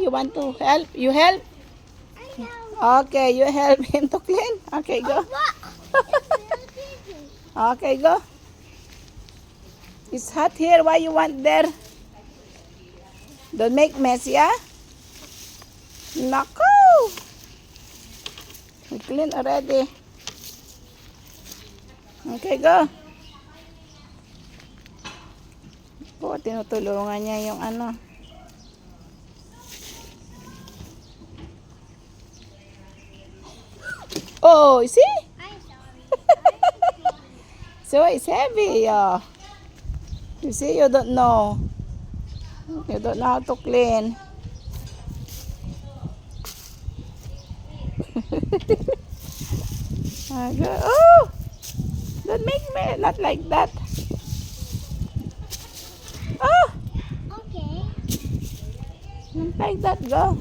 You want to help? You help? Okay, you help him to clean. Okay, go. Okay, go. It's hot here. Why you want there? Don't make mess, yeah? Naku! We clean already. Okay, go. Oo, tinutulungan niya yung ano. Oh, see? I'm sorry. So it's heavy, yeah. You see, you don't know. You don't know how to clean. Ah, go- oh! Don't make me, not like that. Oh! Okay. Not like that, go.